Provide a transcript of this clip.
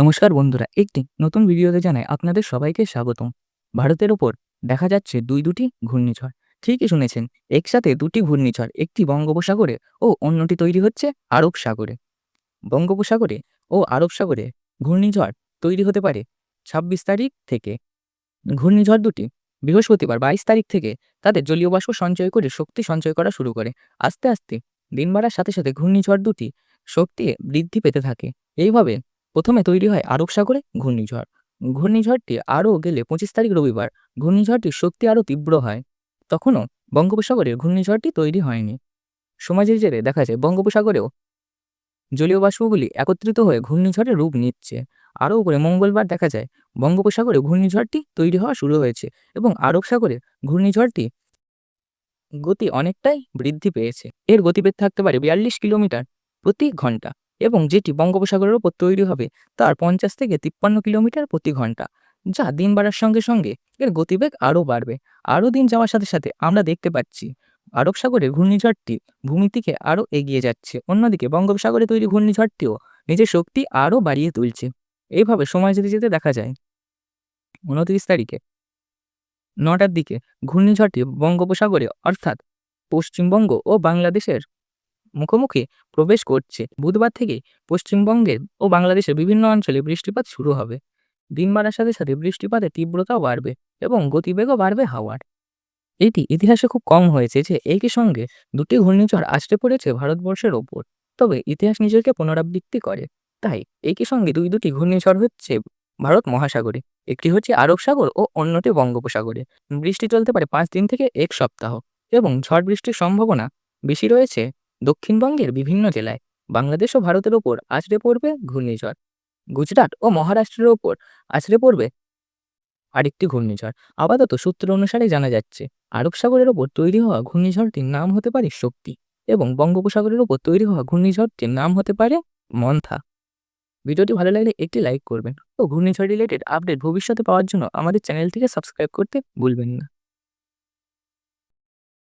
নমস্কার বন্ধুরা, একটি নতুন ভিডিওতে জানাই আপনাদের সবাইকে স্বাগতম। ভারতের ওপর দেখা যাচ্ছে দুই দুটি ঘূর্ণিঝড়। ঠিকই শুনেছেন, একসাথে দুটি ঘূর্ণিঝড়, একটি বঙ্গোপসাগরে ও অন্যটি তৈরি হচ্ছে আরব সাগরে। বঙ্গোপসাগরে ও আরব সাগরে ঘূর্ণিঝড় তৈরি হতে পারে ছাব্বিশ তারিখ থেকে। ঘূর্ণিঝড় দুটি বৃহস্পতিবার বাইশ তারিখ থেকে তাদের জলীয় বাষ্প সঞ্চয় করে শক্তি সঞ্চয় করা শুরু করে। আস্তে আস্তে দিন বাড়ার সাথে সাথে ঘূর্ণিঝড় দুটি শক্তি বৃদ্ধি পেতে থাকে। এইভাবে প্রথমে তৈরি হয় আরব সাগরে ঘূর্ণিঝড়। ঘূর্ণিঝড়টি আরও গেলে পঁচিশ তারিখ রবিবার ঘূর্ণিঝড়টির শক্তি আরও তীব্র হয়। তখনও বঙ্গোপসাগরে ঘূর্ণিঝড়টি তৈরি হয়নি। সমাজের জেরে দেখা যায় বঙ্গোপসাগরেও জলীয় বাষ্পগুলি একত্রিত হয়ে ঘূর্ণিঝড়ের রূপ নিচ্ছে। আরও উপরে মঙ্গলবার দেখা যায় বঙ্গোপসাগরে ঘূর্ণিঝড়টি তৈরি হওয়া শুরু হয়েছে এবং আরব সাগরে ঘূর্ণিঝড়টি গতি অনেকটাই বৃদ্ধি পেয়েছে। এর গতিবেগ থাকতে পারে বিয়াল্লিশ কিলোমিটার প্রতি ঘণ্টা। এবং যেটি বঙ্গোপসাগরের ওপর তৈরি হবে, তার পঞ্চাশ থেকে তিপ্পান্ন কিলোমিটার প্রতি ঘণ্টা, যা দিন বাড়ার সঙ্গে সঙ্গে এর গতিবেগ আরও বাড়বে। আরও দিন যাওয়ার সাথে সাথে আমরা দেখতে পাচ্ছি আরব সাগরে ঘূর্ণিঝড়টি ভূমি থেকে আরও এগিয়ে যাচ্ছে। অন্যদিকে বঙ্গোপসাগরে তৈরি ঘূর্ণিঝড়টিও নিজের শক্তি আরও বাড়িয়ে তুলছে। এইভাবে সময় যেতে যেতে দেখা যায়, উনত্রিশ তারিখে নটার দিকে ঘূর্ণিঝড়টি বঙ্গোপসাগরে, অর্থাৎ পশ্চিমবঙ্গ ও বাংলাদেশের মুখোমুখি প্রবেশ করছে। বুধবার থেকে পশ্চিমবঙ্গের ও বাংলাদেশের বিভিন্ন অঞ্চলে বৃষ্টিপাত শুরু হবে। দিন বাড়ার সাথে সাথে বৃষ্টিপাতের তীব্রতাও বাড়বে এবং গতিবেগও বাড়বে হাওয়ার। এটি ইতিহাসে খুব কম হয়েছে যে একই সঙ্গে দুটি ঘূর্ণিঝড় আসতে পড়েছে ভারতবর্ষের ওপর। তবে ইতিহাস নিজেকে পুনরাবৃত্তি করে। তাই একই সঙ্গে দুই দুটি ঘূর্ণিঝড় হচ্ছে ভারত মহাসাগরে। একটি হচ্ছে আরব সাগর ও অন্যটি বঙ্গোপসাগরে। বৃষ্টি চলতে পারে পাঁচ দিন থেকে এক সপ্তাহ এবং ঝড় বৃষ্টির সম্ভাবনা বেশি রয়েছে দক্ষিণবঙ্গের বিভিন্ন জেলায় বাংলাদেশ ও ভারতের ওপর আছড়ে পড়বে ঘূর্ণিঝড়। গুজরাট ও মহারাষ্ট্রের ওপর আছড়ে পড়বে আরেকটি ঘূর্ণিঝড়। আপাতত সূত্র অনুসারে জানা যাচ্ছে, আরব সাগরের ওপর তৈরি হওয়া ঘূর্ণিঝড়টির নাম হতে পারে শক্তি এবং বঙ্গোপসাগরের ওপর তৈরি হওয়া ঘূর্ণিঝড়টির নাম হতে পারে মন্থা। ভিডিওটি ভালো লাগলে একটি লাইক করবেন ও ঘূর্ণিঝড় রিলেটেড আপডেট ভবিষ্যতে পাওয়ার জন্য আমাদের চ্যানেলটিকে সাবস্ক্রাইব করতে ভুলবেন না।